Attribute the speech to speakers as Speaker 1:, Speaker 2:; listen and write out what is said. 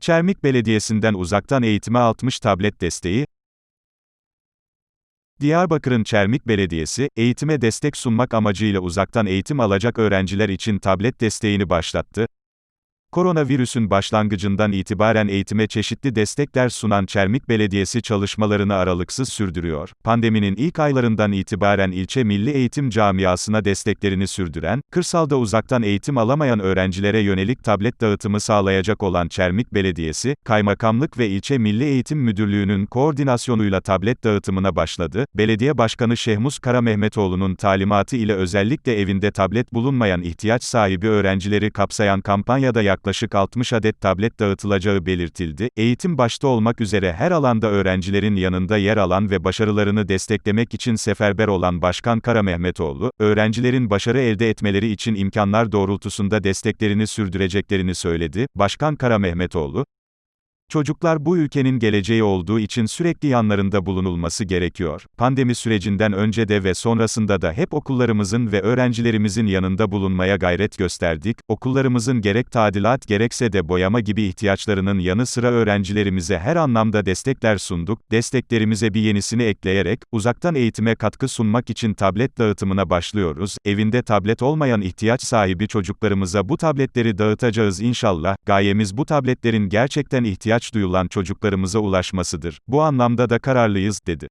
Speaker 1: Çermik Belediyesi'nden uzaktan eğitime 60 tablet desteği, Diyarbakır'ın Çermik Belediyesi, eğitime destek sunmak amacıyla uzaktan eğitim alacak öğrenciler için tablet desteğini başlattı. Koronavirüsün başlangıcından itibaren eğitime çeşitli destekler sunan Çermik Belediyesi çalışmalarını aralıksız sürdürüyor. Pandeminin ilk aylarından itibaren ilçe milli eğitim camiasına desteklerini sürdüren, kırsalda uzaktan eğitim alamayan öğrencilere yönelik tablet dağıtımı sağlayacak olan Çermik Belediyesi, Kaymakamlık ve İlçe Milli Eğitim Müdürlüğü'nün koordinasyonuyla tablet dağıtımına başladı. Belediye Başkanı Şehmus Karamehmetoğlu'nun talimatı ile özellikle evinde tablet bulunmayan ihtiyaç sahibi öğrencileri kapsayan kampanyada yaklaşık 60 adet tablet dağıtılacağı belirtildi. Eğitim başta olmak üzere her alanda öğrencilerin yanında yer alan ve başarılarını desteklemek için seferber olan Başkan Kara Mehmetoğlu, öğrencilerin başarı elde etmeleri için imkanlar doğrultusunda desteklerini sürdüreceklerini söyledi. Başkan Kara Mehmetoğlu, Çocuklar bu ülkenin geleceği olduğu için sürekli yanlarında bulunulması gerekiyor. Pandemi sürecinden önce de ve sonrasında da hep okullarımızın ve öğrencilerimizin yanında bulunmaya gayret gösterdik. Okullarımızın gerek tadilat gerekse de boyama gibi ihtiyaçlarının yanı sıra öğrencilerimize her anlamda destekler sunduk. Desteklerimize bir yenisini ekleyerek, uzaktan eğitime katkı sunmak için tablet dağıtımına başlıyoruz. Evinde tablet olmayan ihtiyaç sahibi çocuklarımıza bu tabletleri dağıtacağız inşallah. Gayemiz bu tabletlerin gerçekten ihtiyaç duyulan çocuklarımıza ulaşmasıdır. Bu anlamda da kararlıyız, dedi.